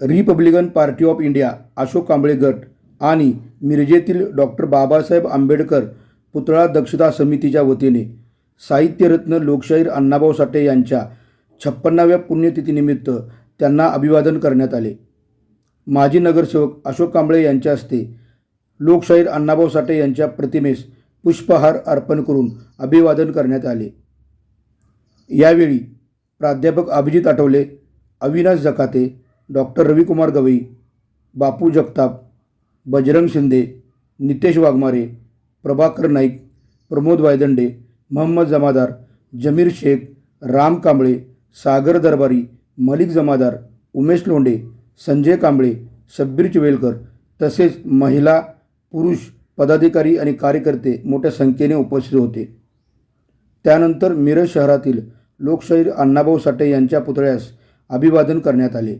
Republican Party of India Ashok Kamble गट आणि मिरजेतील डॉक्टर बाबासाहेब आंबेडकर पुतळा दक्षता समितीच्या वतीने साहित्यरत्न लोकशाहीर अण्णाभाऊ साठे यांच्या छप्पन्नाव्या पुण्यतिथीनिमित्त त्यांना अभिवादन करण्यात आले. माजी नगरसेवक अशोक कांबळे यांच्या हस्ते लोकशाहीर अण्णाभाऊ साठे यांच्या प्रतिमेस पुष्पहार अर्पण करून अभिवादन करण्यात आले. यावेळी प्राध्यापक अभिजित आठवले अविनाश जकाते डॉक्टर रविकुमार गवई बापू जगताप बजरंग शिंदे नितेश वाघमारे प्रभाकर नाईक प्रमोद वायदंडे मोहम्मद जमादार जमीर शेख राम कांबळे सागर दरबारी मलिक जमादार उमेश लोंडे संजय कांबळे शब्बीर चिवेलकर तसेच महिला पुरुष पदाधिकारी आणि कार्यकर्ते मोठ्या संख्येने उपस्थित होते. त्यानंतर मिरज शहरातील लोकशाहीर अण्णाभाऊ साठे यांच्या पुतळ्यास अभिवादन करण्यात आले.